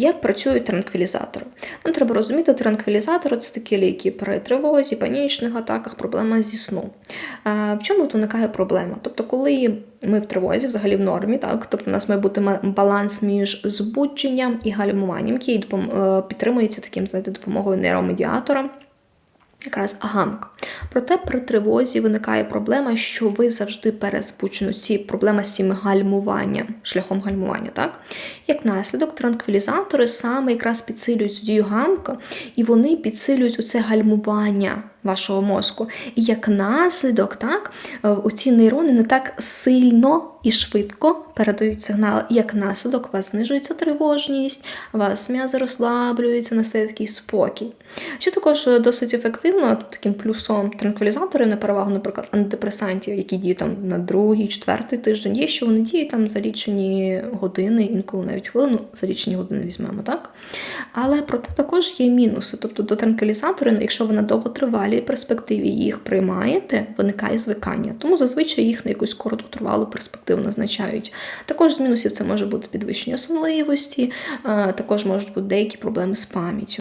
Як працюють транквілізатори? Нам треба розуміти, транквілізатори це такі ліки при тривозі, панічних атаках, проблема зі сну. В чому виникає проблема? Тобто, коли ми в тривозі, взагалі в нормі, так, тобто у нас має бути баланс між збудженням і гальмуванням, який е, підтримується таким, знаєте, допомогою нейромедіатора. Якраз гамк. Проте при тривозі виникає проблема, що ви завжди перезбучені. Ці проблема з цим гальмуванням, шляхом гальмування. Так? Як наслідок, транквілізатори саме якраз підсилюють дію гамка, і вони підсилюють оце гальмування вашого мозку. І як наслідок, так, е, оці нейрони не так сильно і швидко передають сигнал. Як наслідок, у вас знижується тривожність, у вас м'язи розслаблюються, настає такий спокій. Що також е, досить ефективно, таким плюсом транквілізатори на перевагу, наприклад, антидепресантів, які діють там на другий, четвертий тиждень, є, що вони діють там за лічені години, інколи навіть хвилину, за лічені години візьмемо, так? Але проте також є мінуси. Тобто до транквілізатори, якщо ви на довготривалій перспективі їх приймаєте, виникає звикання. Тому зазвичай їх на якусь короткотривалу перспективу назначають. Також з мінусів це може бути підвищення сонливості, е, також можуть бути деякі проблеми з пам'яттю.